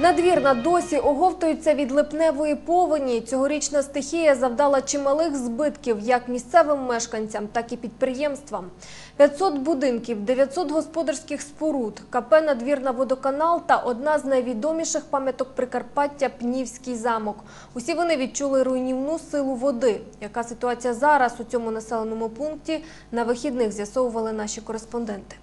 Надвірна досі оговтується від липневої повені. Цьогорічна стихія завдала чималих збитків як місцевим мешканцям, так і підприємствам. 500 будинків, 900 господарських споруд, КП «Надвірна водоканал» та одна з найвідоміших пам'яток Прикарпаття – Пнівський замок. Усі вони відчули руйнівну силу води. Яка ситуація зараз у цьому населеному пункті, на вихідних з'ясовували наші кореспонденти.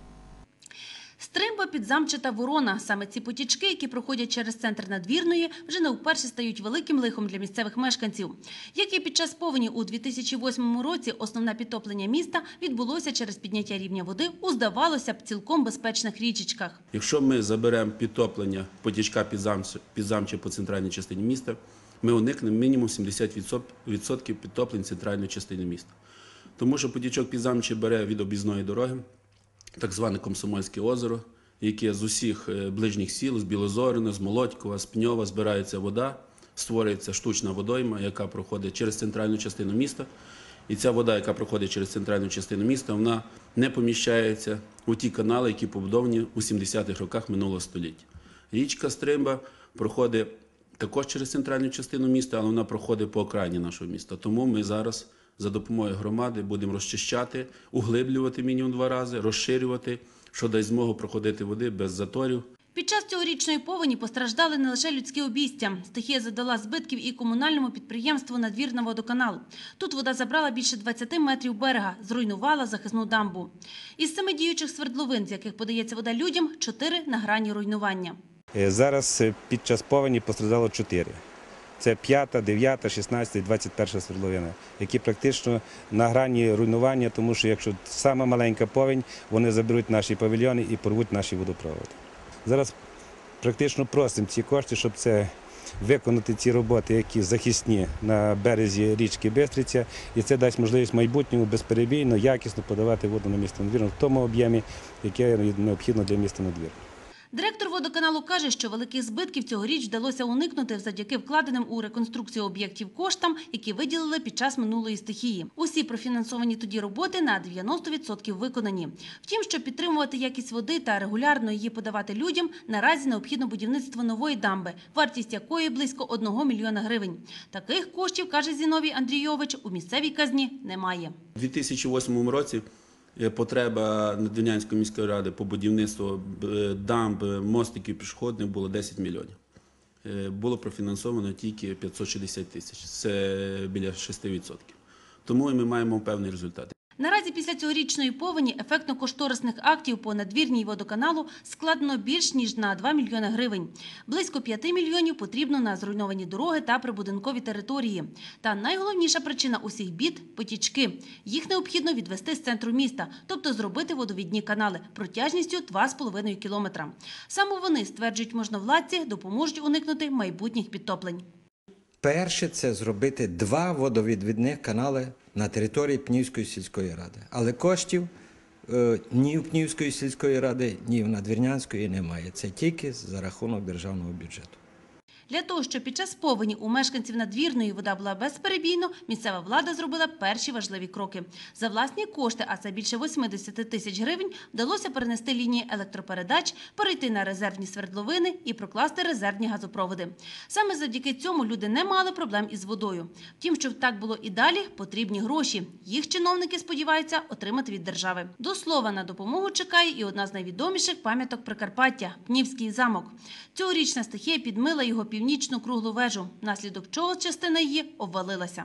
Стримба, підзамчата ворона. Саме ці потічки, які проходять через центр надвірної, вже не вперше стають великим лихом для місцевих мешканців. Як і під час повені у 2008 році, основне підтоплення міста відбулося через підняття рівня води у, здавалося б, цілком безпечних річечках. Якщо ми заберемо підтоплення потічка підзамче, по центральній частині міста, ми уникнемо мінімум 70% підтоплень центральної частини міста. Тому що потічок підзамче бере від об'їзної дороги, так зване Комсомольське озеро, яке з усіх е, ближніх сіл, з Білозорина, з Молодькова, з Пньова збирається вода, створюється штучна водойма, яка проходить через центральну частину міста. І ця вода, яка проходить через центральну частину міста, вона не поміщається у ті канали, які побудовані у 70-х роках минулого століття. Річка Стримба проходить також через центральну частину міста, але вона проходить по окраїні нашого міста. Тому ми зараз за допомогою громади будемо розчищати, углиблювати мінімум два рази, розширювати, що дасть змогу проходити води без заторів. Під час цьогорічної повені постраждали не лише людські обійстя. Стихія задала збитків і комунальному підприємству «Надвірна водоканал». Тут вода забрала більше 20 метрів берега, зруйнувала захисну дамбу. Із семи діючих свердловин, з яких подається вода людям, чотири на грані руйнування. Е, Зараз е, під час повені постраждало чотири. Це 5, 9, 16 і 21 свердловина, які практично на грані руйнування, тому що якщо сама маленька повінь, вони заберуть наші павільйони і порвуть наші водопроводи. Зараз практично просимо ці кошти, щоб це виконати ці роботи, які захисні на березі річки Бистриця, і це дасть можливість майбутньому безперебійно, якісно подавати воду на місто Надвірно в тому об'ємі, яке необхідно для міста Надвірно. Директор водоканалу каже, що великих збитків цьогоріч вдалося уникнути завдяки вкладеним у реконструкцію об'єктів коштам, які виділили під час минулої стихії. Усі профінансовані тоді роботи на 90% виконані. Втім, щоб підтримувати якість води та регулярно її подавати людям, наразі необхідно будівництво нової дамби, вартість якої близько 1 мільйона гривень. Таких коштів, каже Зіновій Андрійович, у місцевій казні немає. У 2008 році потреба Надвірнянської міської ради по будівництву е, дамб, е, мостиків пішохідних було 10 мільйонів. Е, Було профінансовано тільки 560 тисяч, це біля 6%. Тому ми маємо певний результат. Наразі після цьогорічної повені ефектно-кошторисних актів по надвірній водоканалу складено більш ніж на 2 мільйони гривень. Близько 5 мільйонів потрібно на зруйновані дороги та прибудинкові території. Та найголовніша причина усіх бід – потічки. Їх необхідно відвести з центру міста, тобто зробити водовідні канали протяжністю 2,5 кілометра. Саме вони, стверджують можновладці, допоможуть уникнути майбутніх підтоплень. Перше це зробити два водовідвідних канали на території Пнівської сільської ради. Але коштів е, ні в Пнівської сільської ради, ні в Надвірнянської немає. Це тільки за рахунок державного бюджету. Для того, щоб під час повені у мешканців надвірної вода була безперебійно, місцева влада зробила перші важливі кроки. За власні кошти, а це більше 80 тисяч гривень, вдалося перенести лінії електропередач, перейти на резервні свердловини і прокласти резервні газопроводи. Саме завдяки цьому люди не мали проблем із водою. Втім, щоб так було і далі, потрібні гроші. Їх чиновники сподіваються отримати від держави. До слова, на допомогу чекає і одна з найвідоміших пам'яток Прикарпаття – Пнівський замок. Цьогорічна стихія підмила його північну круглу вежу, внаслідок чого частина її обвалилася.